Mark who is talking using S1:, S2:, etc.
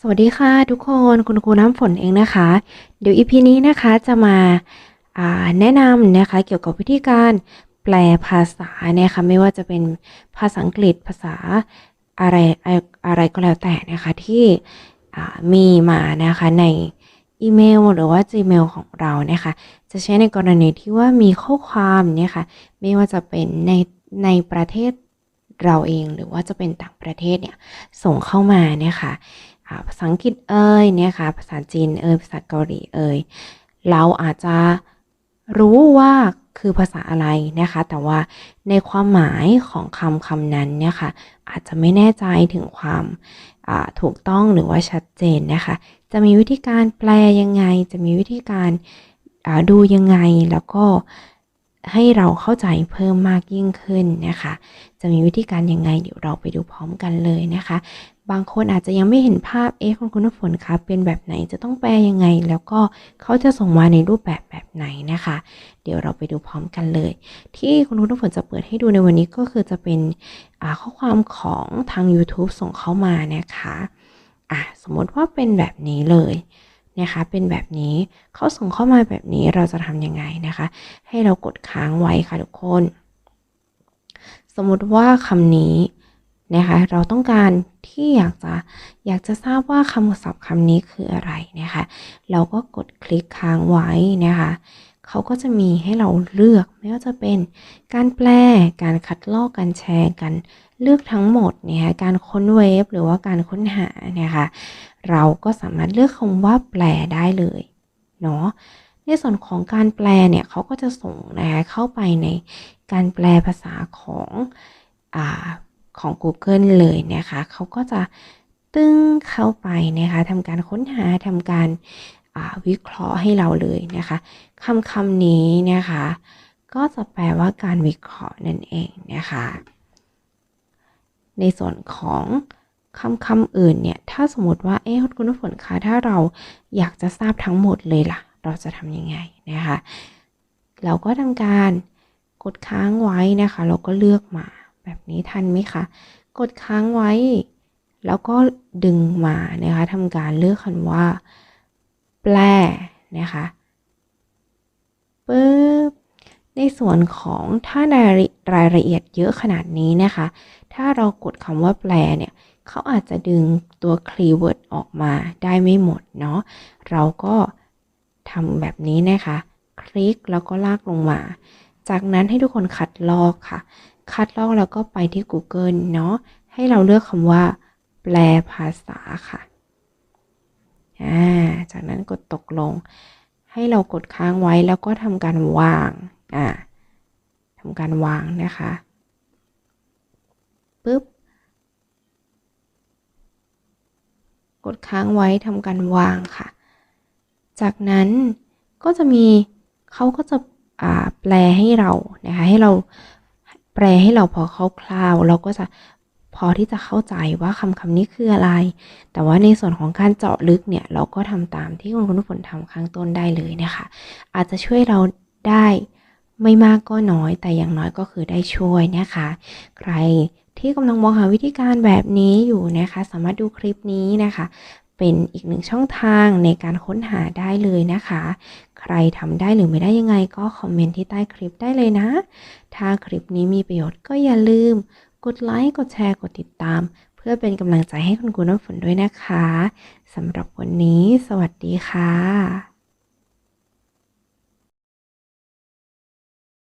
S1: สวัสดีค่ะทุกคนคุณครูน้ำฝนเองนะคะ เดี๋ยวอีพีนี้นะคะจะมาาแนะนำนะคะเกี่ยวกับวิธีการแปลภาษานะคะไม่ว่าจะเป็นภาษาอังกฤษภาษาอะไรอะไรก็แล้วแต่นะคะที่มีมานะคะในอีเมลหรือว่า Gmail ของเรานะคะ จะใช้ในกรณีที่ว่ามีข้อความเนี่ยค่ะไม่ว่าจะเป็นในในประเทศเราเองหรือว่าจะเป็นต่างประเทศเนี่ยส่งเข้ามานี่ยค่ะ อ่าภาษาอังกฤษเอ่ยเนี่ยค่ะภาษาจีนเอ่ยภาษาเกาหลีเอ่ยเราอาจจะรู้ว่าคือภาษาอะไรนะคะ แต่ว่าในความหมายของคำคำนั้นเนี่ยค่ะอาจจะไม่แน่ใจถึงความถูกต้องหรือว่าชัดเจนนะคะ จะมีวิธีการแปลยังไง จะมีวิธีการดูยังไงแล้วก็ให้เราเข้าใจเพิ่มมากยิ่งขึ้นนะคะ จะมีวิธีการยังไงเดี๋ยวเราไปดูพร้อมกันเลยนะคะ บางคนอาจจะยังไม่เห็นภาพเอ๊ะคุณคุณน้ำฝนคะเป็นแบบไหนจะต้องแปลยังไง แล้วก็เขาจะส่งมาในรูปแบบแบบไหนนะคะ เดี๋ยวเราไปดูพร้อมกันเลย ที่คุณคุณน้ำฝนจะเปิดให้ดูในวันนี้ก็คือจะเป็นข้อความของทาง YouTube ส่งเข้ามานะคะอะสมมติว่าเป็นแบบนี้เลยนะคะเป็นแบบนี้เขาส่งเข้ามาแบบนี้เราจะทำยังไงนะคะ ให้เรากดค้างไว้ค่ะทุกคน สมมติว่าคำนี้ นะคะเราต้องการที่อยากจะอยากจะทราบว่าคำศัพท์คำนี้คืออะไรนะคะเราก็กดคลิกค้างไว้นะคะเขาก็จะมีให้เราเลือกไม่ว่าจะเป็นการแปล การคัดลอก การแชร์กันเลือกทั้งหมดนะคะการค้นเว็บหรือว่าการค้นหานะคะเราก็สามารถเลือกคำว่าแปลได้เลยเนาะในส่วนของการแปลเนี่ยเขาก็จะส่งนะคะเข้าไปในการแปลภาษาของอ่า ของ Google เลยนะคะเขาก็จะตึ้งเข้าไปนะคะทำการค้นหาทำการวิเคราะห์ให้เราเลยนะคะคำคำนี้นะคะ ก็จะแปลว่าการวิเคราะห์นั่นเองนะคะ ในส่วนของคำคำอื่นเนี่ย ถ้าสมมติว่า เอ๊ะคุณฝนคะถ้าเราอยากจะทราบทั้งหมดเลยล่ะ เราจะทำยังไงนะคะ เราก็ทำการกดค้างไว้นะคะ เราก็เลือกมา แบบนี้ทันไหมคะ กดค้างไว้ แล้วก็ดึงมานะคะทำการเลือกคำว่า แปลนะคะปึ๊บในส่วนของถ้ารายรายละเอียดเยอะขนาดนี้นะคะ ถ้าเรากดคำว่าแปลเนี่ย เขาอาจจะดึงตัวคีย์เวิร์ดออกมาได้ไม่หมดเนาะ เราก็ทำแบบนี้นะคะ คลิกแล้วก็ลากลงมา จากนั้นให้ทุกคนคัดลอกค่ะ คัดลอกแล้วก็ไปที่ Google เนาะให้เราเลือกคำว่า แปลภาษาค่ะอ่าจากนั้นกดตกลง ให้เรากดค้างไว้แล้วก็ทำการวางอ่าทำการวางนะคะปึ๊บกดค้างไว้ทำการวางค่ะ จากนั้นก็จะมีเขาก็จะแปลให้เรานะคะให้เรา แปลให้เราพอคร่าวๆเราก็จะพอที่จะเข้าใจว่าคำคำนี้คืออะไร แต่ว่าในส่วนของการเจาะลึกเนี่ยเราก็ทำตามที่คุณคุณฝนทำข้างต้นได้เลยนะคะ อาจจะช่วยเราได้ไม่มากก็น้อย แต่อย่างน้อยก็คือได้ช่วยนะคะ ใครที่กำลังมองหาวิธีการแบบนี้อยู่นะคะ สามารถดูคลิปนี้นะคะ เป็นอีกหนึ่งช่องทางในการค้นหาได้เลยนะคะ ใครทำได้หรือไม่ได้ยังไงก็คอมเมนต์ที่ใต้คลิปได้เลยนะ ถ้าคลิปนี้มีประโยชน์ก็อย่าลืม กดไลค์ กดแชร์ กดติดตาม เพื่อเป็นกำลังใจให้คุณครูน้ำฝนด้วยนะคะสำหรับวันนี้ สวัสดีค่ะ